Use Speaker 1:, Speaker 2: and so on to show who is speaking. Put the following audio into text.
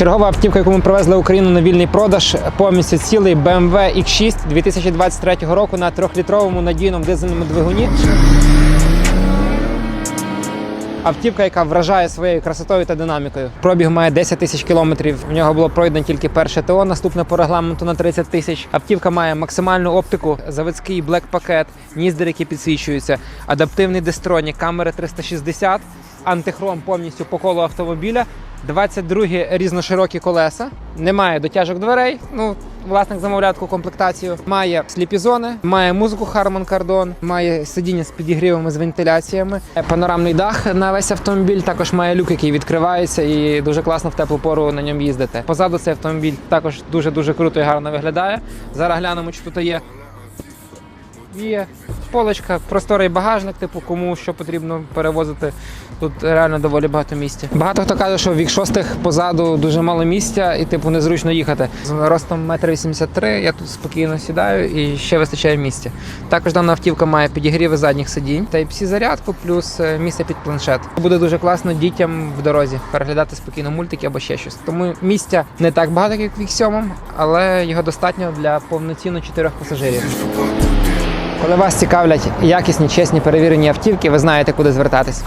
Speaker 1: Чергова автівка, яку ми привезли в Україну на вільний продаж, повністю цілий BMW X6 2023 року на 3-літровому надійному дизельному двигуні. Автівка, яка вражає своєю красотою та динамікою. Пробіг має 10 тисяч кілометрів. В нього було пройдено тільки перше ТО, наступне по регламенту на 30 тисяч. Автівка має максимальну оптику, заводський блек пакет, ніздер, які підсвічуються, адаптивний дистронік, камери 360, антихром повністю по колу автомобіля. 22 різноширокі колеса, немає дотяжок дверей. Ну, власник замовляв таку комплектацію. Має сліпі зони, має музику Harman Kardon, має сидіння з підігрівами з вентиляціями, панорамний дах на весь автомобіль. Також має люк, який відкривається, і дуже класно в теплу пору на ньому їздити. Позаду цей автомобіль також дуже дуже круто і гарно виглядає. Зараз глянемо, чи тут є. Є полочка, просторий багажник, типу кому що потрібно перевозити. Тут реально доволі багато місця. Багато хто каже, що в вік шостих позаду дуже мало місця і типу незручно їхати. З ростом 1,83 м я тут спокійно сідаю і ще вистачає місця. Також дана автівка має підігріви задніх сидінь, Type-C зарядку, плюс е, місце під планшет. Буде дуже класно дітям в дорозі переглядати спокійно мультики або ще щось. Тому місця не так багато, як в вік 7, але його достатньо для повноцінно чотирьох пасажирів. Коли вас цікавлять якісні, чесні перевірені автівки, ви знаєте, куди звертатись.